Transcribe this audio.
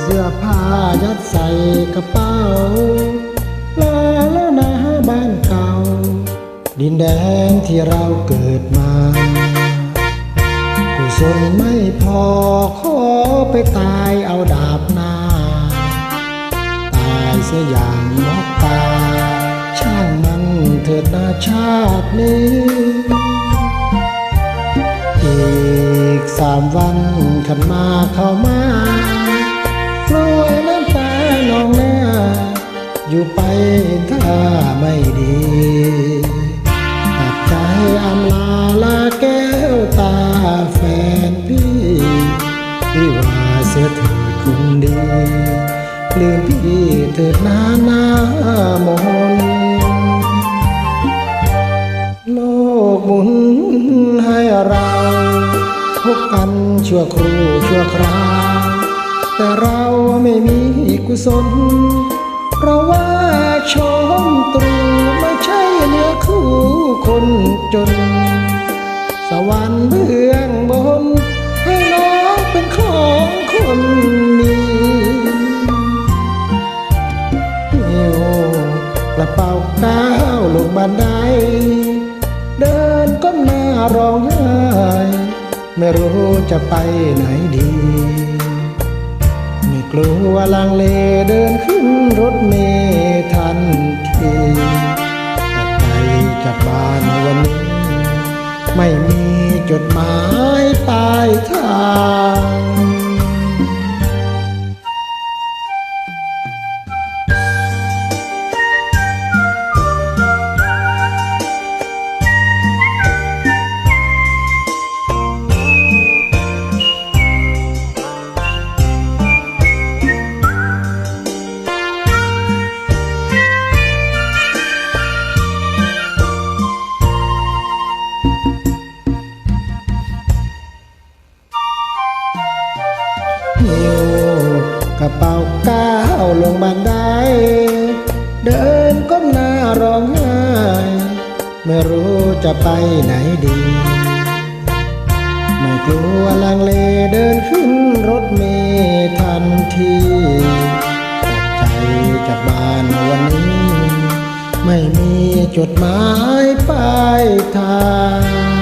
เสื้อผ้ายัดใส่กระเป๋าลาล้ะนาบ้านเก่า ดินแดนที่เราเกิดมากูสนไม่พอขอไปตายเอาดาบหน้า ตายเสียอย่างนกตา ช่างมันเถิดนาชาตินี้อีกสามวันขันมาเข้ามา อยู่ไปถ้าไม่ดีตัดใจอำลาลาแก้วตาแฟนพี่พี่ว่าเสียเถิดคนดีลืมพี่เถิดนาหน้ามนโลกหมุนให้เราพบกันชั่วครู่ชั่วคราวแต่เราไม่มีกุศล เพราะว่าชมตรูไม่ใช่เนื้อคู่คนจน สวรรค์เบื้องบน ให้น้องเป็นของคนมีหิวกระเป๋าก้าวลงบันได เดินก้มหน้าร้องไห้ไม่รู้จะไปไหนดี ลัวลังเลเดินขึ้นรถเมล์ทันทีกลับไปจากบ้านวันนี้ ไม่มีจดหมายปลายทาง กระเป๋าก้าวลงบันได เดินก้มหน้าร้องไห้ ไม่รู้จะไปไหนดี ไม่กลัวลังเลเดินขึ้นรถเมล์ทันทีตัดใจจากบ้านวันนี้ ไม่มีจดหมายปลายทาง